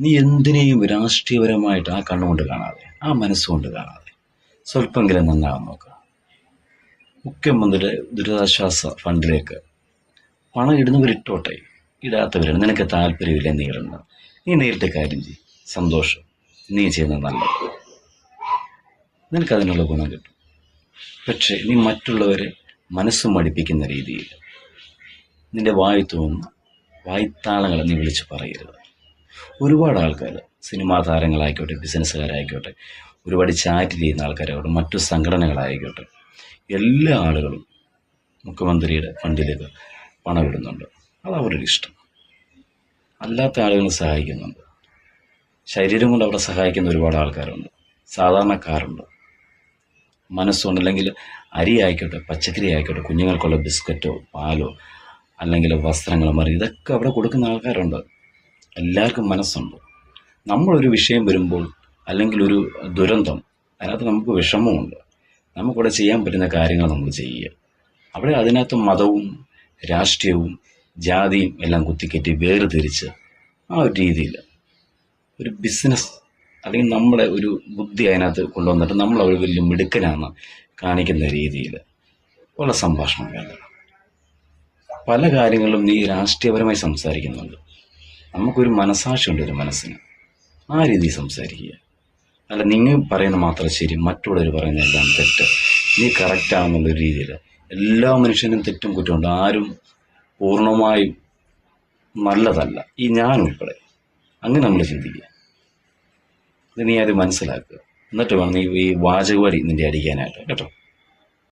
നീ എന്തിനേയും രാഷ്ട്രീയപരമായിട്ട് ആ കണ്ണുകൊണ്ട് കാണാതെ ആ മനസ്സുകൊണ്ട് കാണാതെ. സ്വല്പമെങ്കിലും നന്നാകാൻ നോക്കുക മുഖ്യമന്ത്രിയുടെ ദുരിതാശ്വാസ ഫണ്ടിലേക്ക് പണം ഇടുന്നവരിട്ടോട്ടെ ഇടാത്തവരാണ്. നിനക്ക് താല്പര്യമില്ല നീ നീ നേരിട്ട് കാര്യം ചെയ്യും. സന്തോഷം. നീ ചെയ്യുന്നത് നല്ലത്. നിനക്കതിനുള്ള ഗുണം കിട്ടും. പക്ഷേ നീ മറ്റുള്ളവരെ മനസ്സ് മടിപ്പിക്കുന്ന രീതിയിൽ നിന്റെ വായു തോന്നുന്ന വായ്ത്താളങ്ങൾ നീ വിളിച്ച് പറയരുത്. ഒരുപാട് ആൾക്കാർ സിനിമാ താരങ്ങളായിക്കോട്ടെ ബിസിനസ്സുകാരായിക്കോട്ടെ ഒരുപാട് ചാറ്റ് ചെയ്യുന്ന ആൾക്കാരായിക്കോട്ടെ മറ്റു സംഘടനകളായിക്കോട്ടെ എല്ലാ ആളുകളും മുഖ്യമന്ത്രിയുടെ ഫണ്ടിലേക്ക് പണം ഇടുന്നുണ്ട് അത് അവരുടെ ഇഷ്ടം. അല്ലാത്ത ആളുകളെ സഹായിക്കുന്നുണ്ട്. ശരീരം കൊണ്ട് അവിടെ സഹായിക്കുന്ന ഒരുപാട് ആൾക്കാരുണ്ട്. സാധാരണക്കാരുണ്ട്. മനസ്സുകൊണ്ട് അല്ലെങ്കിൽ അരി ആയിക്കോട്ടെ പച്ചക്കറി ആയിക്കോട്ടെ കുഞ്ഞുങ്ങൾക്കുള്ള ബിസ്ക്കറ്റോ പാലോ അല്ലെങ്കിൽ വസ്ത്രങ്ങളോ മറി ഇതൊക്കെ അവിടെ കൊടുക്കുന്ന ആൾക്കാരുണ്ട്. എല്ലാവർക്കും മനസ്സുണ്ട്. നമ്മളൊരു വിഷയം വരുമ്പോൾ അല്ലെങ്കിൽ ഒരു ദുരന്തം അതിനകത്ത് നമുക്ക് വിഷമമുണ്ട്. നമുക്കിവിടെ ചെയ്യാൻ പറ്റുന്ന കാര്യങ്ങൾ നമ്മൾ ചെയ്യുക. അവിടെ അതിനകത്ത് മതവും രാഷ്ട്രീയവും ജാതിയും എല്ലാം കുത്തിക്കറ്റി വേർതിരിച്ച് ആ ഒരു രീതിയിൽ ഒരു ബിസിനസ് അല്ലെങ്കിൽ നമ്മുടെ ഒരു ബുദ്ധി അതിനകത്ത് കൊണ്ടുവന്നിട്ട് നമ്മൾ അവർ വലിയ മിടുക്കനാണ് കാണിക്കുന്ന രീതിയിൽ ഉള്ള സംഭാഷണം വേണ്ട പല കാര്യങ്ങളും നീ രാഷ്ട്രീയപരമായി സംസാരിക്കുന്നുണ്ട്. നമുക്കൊരു മനസാക്ഷിയുണ്ട് ഒരു മനസ്സിന്. ആ രീതിയിൽ സംസാരിക്കുക. അല്ല നിങ്ങൾ പറയുന്ന മാത്രം ശരി മറ്റുള്ളവർ പറയുന്ന എല്ലാം തെറ്റ്. നീ കറക്റ്റാണെന്നുള്ള രീതിയിൽ. എല്ലാ മനുഷ്യനും തെറ്റും കുറ്റമുണ്ട് ആരും പൂർണമായും നല്ലതല്ല. ഈ ഞാൻ ഉൾപ്പെടെ. അങ്ങനെ നമ്മൾ ചിന്തിക്കുക. ഇത് നീ അത് മനസ്സിലാക്കുക. എന്നിട്ട് വേണം നീ ഈ വാചകവടി നിന്റെ അടിക്കാനായിട്ട്. കേട്ടോ?